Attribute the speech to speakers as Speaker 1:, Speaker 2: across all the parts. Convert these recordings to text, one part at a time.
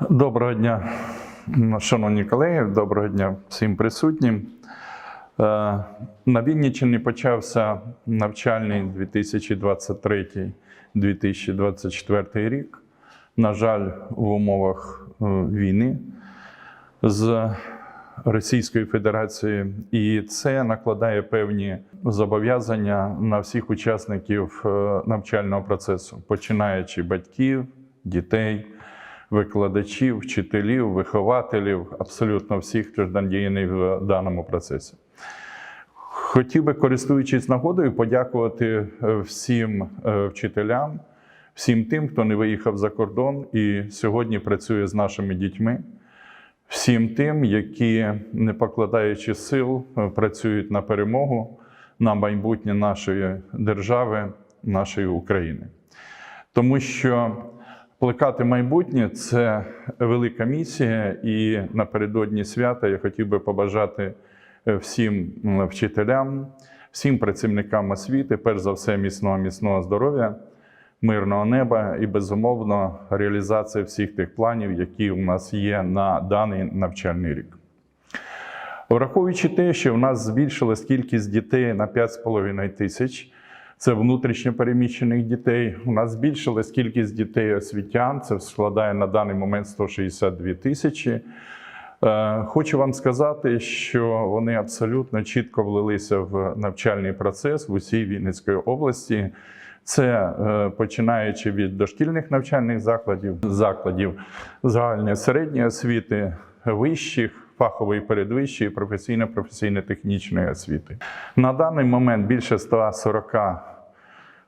Speaker 1: Доброго дня, шановні колеги, доброго дня всім присутнім. Е, На Вінниччині почався навчальний 2023-2024 рік. На жаль, в умовах е, війни з Російською Федерацією, і це накладає певні зобов'язання на всіх учасників е, навчального процесу, починаючи батьків, дітей, викладачів, вчителів, вихователів, абсолютно всіх, хто задіяний в даному процесі. Хотів би, користуючись нагодою, подякувати е, всім е, вчителям, всім тим, хто не виїхав за кордон і сьогодні працює з нашими дітьми, всім тим, які, не покладаючи сил, е, працюють на перемогу, на майбутнє нашої держави, нашої України. Тому що плекати майбутнє це велика місія, і напередодні свята я хотів би побажати е, всім вчителям, всім працівникам освіти, перш за все, міцного міцного здоров'я, мирного неба і, безумовно, реалізація всіх тих планів, які у нас є на даний навчальний рік. Враховуючи те, що в нас збільшилась кількість дітей на 5,5 тисяч, це внутрішньо переміщених дітей. У нас збільшилась кількість дітей освітян, це складає на даний момент 162 тисячі. Е, Хочу вам сказати, що вони абсолютно чітко влилися в навчальний процес в усій Вінницької області. Це е, починаючи від дошкільних навчальних закладів, закладів загальної середньої освіти, вищих, фахової передвищої, професійно-професійно-технічної освіти. На даний момент більше 140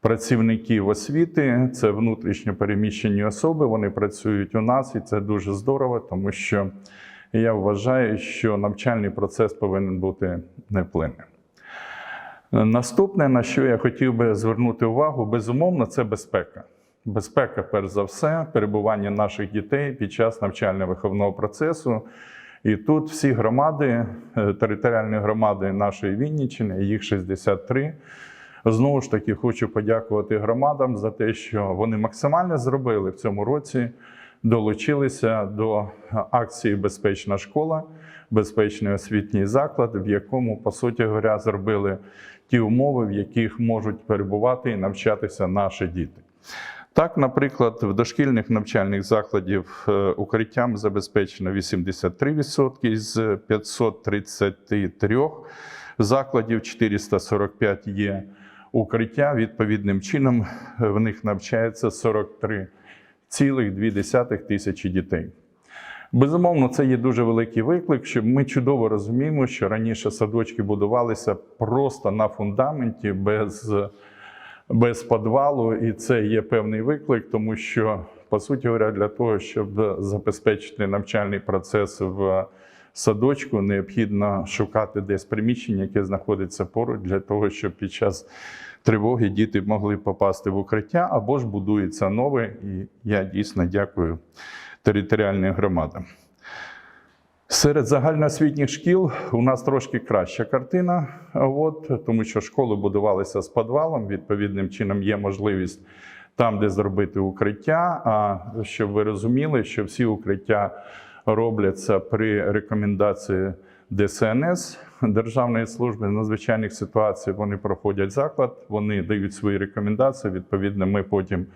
Speaker 1: працівників освіти, це внутрішньо переміщені особи. Вони працюють у нас, і це дуже здорово, тому що я вважаю, що навчальний процес повинен бути неплинним. Наступне, на що я хотів би звернути увагу, безумовно, це безпека. Безпека, перш за все, перебування наших дітей під час навчально-виховного процесу. І тут всі громади, е, територіальні громади нашої Вінниччини, їх 63. Знову ж таки, хочу подякувати громадам за те, що вони максимально зробили в цьому році, долучилися до акції Безпечна школа, безпечний освітній заклад, в якому, по суті говоря, зробили ті умови, в яких можуть перебувати і навчатися наші діти. Так, наприклад, в дошкільних навчальних закладів е, укриттям забезпечено 83% з 533 закладів, 445 є укриття. Відповідним чином е, в них навчається 43,2 тисячі дітей. Безумовно, це є дуже великий виклик, що ми чудово розуміємо, що раніше садочки будувалися просто на фундаменті без без підвалу, і це є певний виклик, тому що, по суті говоря, для того, щоб забезпечити навчальний процес в садочку, необхідно шукати десь приміщення, яке знаходиться поруч, для того, щоб під час тривоги діти могли попасти в укриття або ж будується нове. І я дійсно дякую територіальним громадам. Серед загальноосвітніх шкіл у нас трошки краща картина, от, тому що школи будувалися з підвалом. Відповідним чином є можливість там, де зробити укриття. А щоб ви розуміли, що всі укриття робляться при рекомендації ДСНС Державної служби надзвичайних ситуацій. Вони проходять заклад, вони дають свої рекомендації. Відповідно, ми потім.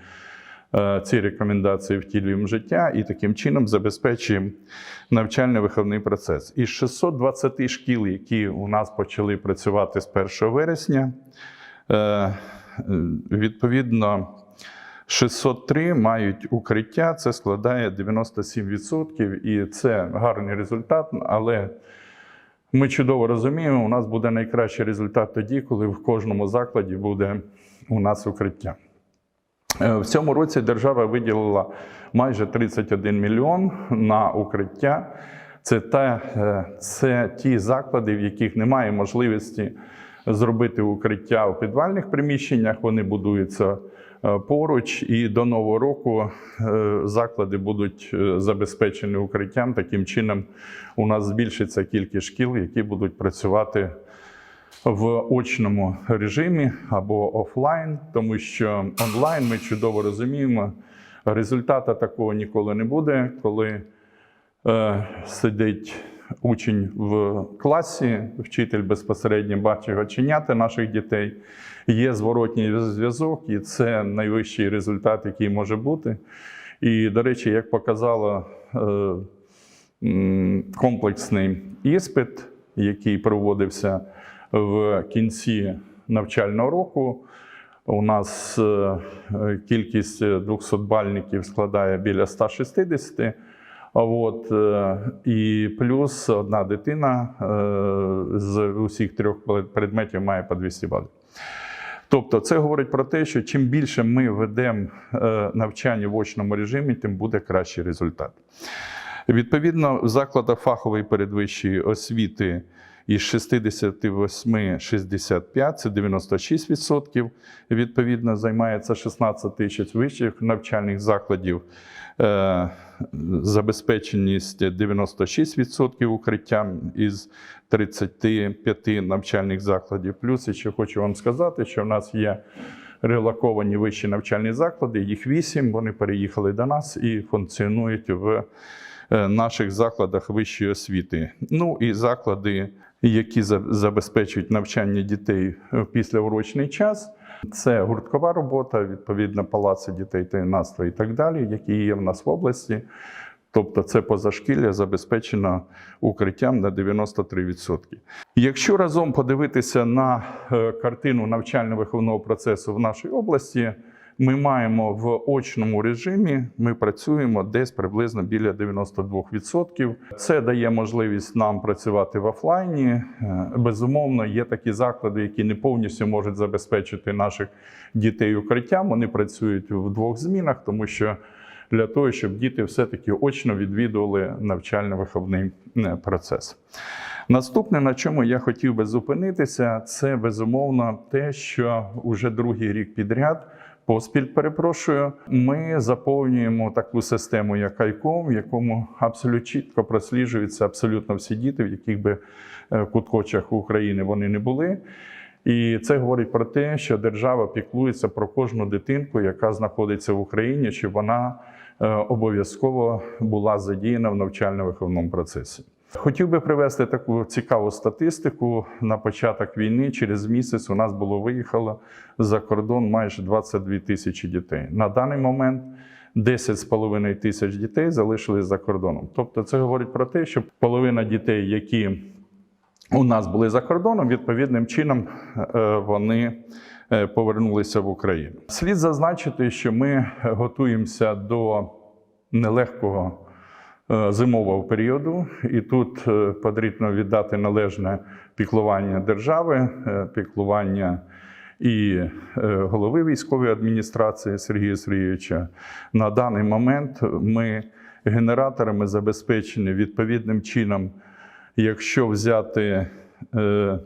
Speaker 1: Е, ці рекомендації втілюємо життя і таким чином забезпечуємо навчально-виховний процес. Із 620 шкіл, які у нас почали працювати з 1 вересня, е, відповідно. 603 мають укриття, це складає 97%, і це гарний результат. Але ми чудово розуміємо, у нас буде найкращий результат тоді, коли в кожному закладі буде у нас укриття. Е, В цьому році держава виділила майже 31 мільйон на укриття. Це, та, е, це ті заклади, в яких немає можливості зробити укриття у підвальних приміщеннях. Вони будуються е, поруч, і до нового року заклади будуть забезпечені укриттям. Таким чином, у нас збільшиться кількість шкіл, які будуть працювати в очному режимі або офлайн, тому що онлайн ми чудово розуміємо. Результата такого ніколи не буде, коли е, сидить учень в класі, вчитель безпосередньо бачить оченята наших дітей, є зворотній зв'язок, і це найвищий результат, який може бути. І, до речі, як показало е, комплексний іспит, який проводився в кінці навчального року, у нас е, кількість 200-бальників складає біля 160. А от, е, і плюс одна дитина е, з усіх трьох предметів має по 200 балів. Тобто, це говорить про те, що чим більше ми ведемо навчання в очному режимі, тим буде кращий результат. Відповідно, в закладах фахової передвищої освіти із 68 65 це 96%. Відповідно, займається 16 тисяч вищих навчальних закладів. Е, Забезпеченість 96% укриттям із 35 навчальних закладів. Плюс, ще хочу вам сказати, що в нас є релоковані вищі навчальні заклади, їх вісім. Вони переїхали до нас і функціонують в е, наших закладах вищої освіти. Ну і заклади, які за- забезпечують навчання дітей в післяурочний час. Це гурткова робота, відповідно, палаци дітей та юнацтва і так далі, які є в нас в області. Тобто це позашкілля забезпечено укриттям на 93%. Якщо разом подивитися на е, картину навчально-виховного процесу в нашій області, ми маємо в очному режимі, ми працюємо десь приблизно біля 92%. Це дає можливість нам працювати в офлайні. Е, Безумовно, є такі заклади, які не повністю можуть забезпечити наших дітей укриттям. Вони працюють в двох змінах, тому що для того, щоб діти все-таки очно відвідували навчально-виховний е, процес. Наступне, на чому я хотів би зупинитися, це безумовно те, що уже другий рік підряд. Поспіль перепрошую, ми заповнюємо таку систему, як ICOM, в якому абсолютно чітко просліджуються абсолютно всі діти, в яких би е, куточах України вони не були. І це говорить про те, що держава піклується про кожну дитинку, яка знаходиться в Україні, щоб вона е, обов'язково була задіяна в навчально-виховному процесі. Хотів би привести таку цікаву статистику. На початок війни через місяць у нас було виїхало за кордон майже 22 тисячі дітей. На даний момент 10,5 тисяч дітей залишились за кордоном. Тобто, це говорить про те, що половина дітей, які у нас були за кордоном, відповідним чином е, вони е, повернулися в Україну. Слід зазначити, що ми готуємося до нелегкого зимового періоду, і тут е, потрібно віддати належне піклування держави, е, піклування і е, голови військової адміністрації Сергія Сергійовича. На даний момент ми генераторами забезпечені відповідним чином. Якщо взяти е,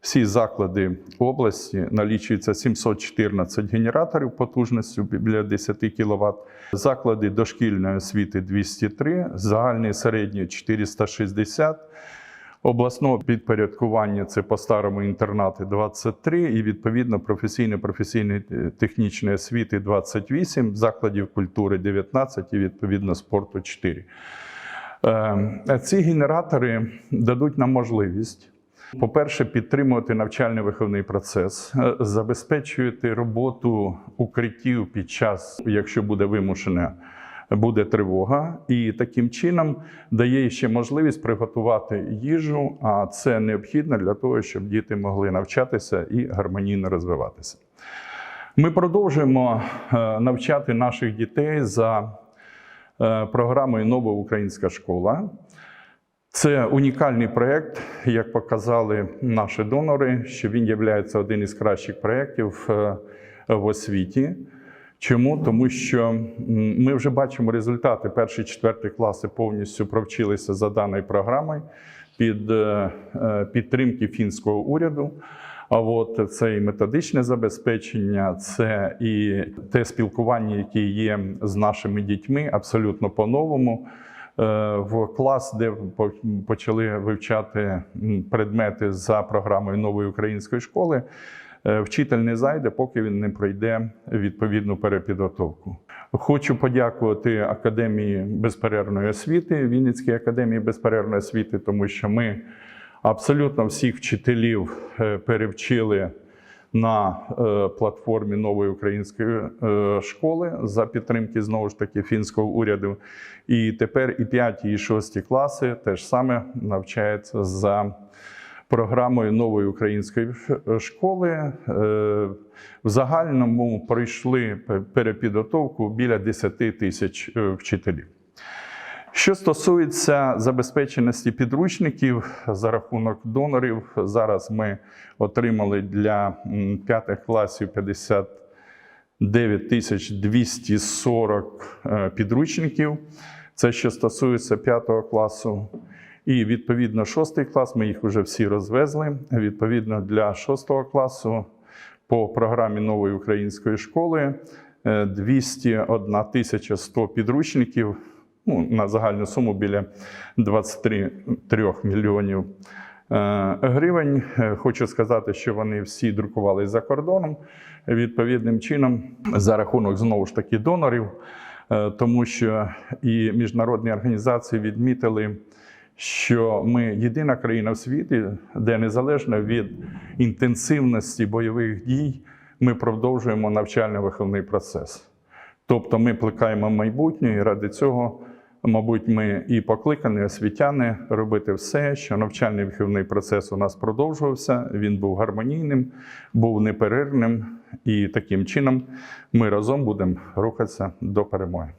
Speaker 1: всі заклади області, налічується 714 генераторів потужністю біля 10 кВт, заклади дошкільної освіти 203, загальний середній 460, обласного підпорядкування це по-старому інтернати 23 і відповідно професійно-професійної е, технічної освіти 28, закладів культури 19 і відповідно спорту 4. Е, Ці генератори дадуть нам можливість, по-перше, підтримувати навчально-виховний процес, е, забезпечувати роботу укриттів під час, якщо буде вимушена, буде тривога, і таким чином дає ще можливість приготувати їжу, а це необхідно для того, щоб діти могли навчатися і гармонійно розвиватися. Ми продовжуємо е, навчати наших дітей за е, програмою Нова українська школа. Це унікальний проєкт, як показали наші донори, що він є один із кращих проєктів е, в освіті. Чому? Тому що ми вже бачимо результати. Перші четверті класи повністю провчилися за даною програмою під е, е, підтримки фінського уряду. А от це і методичне забезпечення, це і те спілкування, яке є з нашими дітьми, абсолютно по-новому. Е, В клас, де почали вивчати предмети за програмою нової української школи, е, вчитель не зайде, поки він не пройде відповідну перепідготовку. Хочу подякувати Академії безперервної освіти, Вінницькій академії безперервної освіти, тому що ми абсолютно всіх вчителів е, перевчили на е, платформі нової української е, школи за підтримки знову ж таки фінського уряду. І тепер і 5, і 6 класи теж саме навчаються за програмою нової української школи. Е, В загальному пройшли пе- перепідготовку біля 10 тисяч вчителів. Що стосується забезпеченості підручників за рахунок донорів, зараз ми отримали для п'ятих класів 59 тисяч 240 е, підручників. Це що стосується п'ятого класу. І відповідно шостий клас, ми їх вже всі розвезли. Відповідно для шостого класу по програмі нової української школи е, 201 тисяча 100 підручників ну, на загальну суму біля 23 мільйонів е, гривень. Е, Хочу сказати, що вони всі друкувалися за кордоном відповідним чином за рахунок знову ж таки донорів, е, тому що і міжнародні організації відмітили. Що ми єдина країна в світі, де незалежно від інтенсивності бойових дій, ми продовжуємо навчально-виховний процес. Тобто ми плекаємо майбутнє, і ради цього, мабуть, ми і покликані освітяни робити все, що навчальний виховний процес у нас продовжувався. Він був гармонійним, був неперервним, і таким чином ми разом будемо рухатися до перемоги.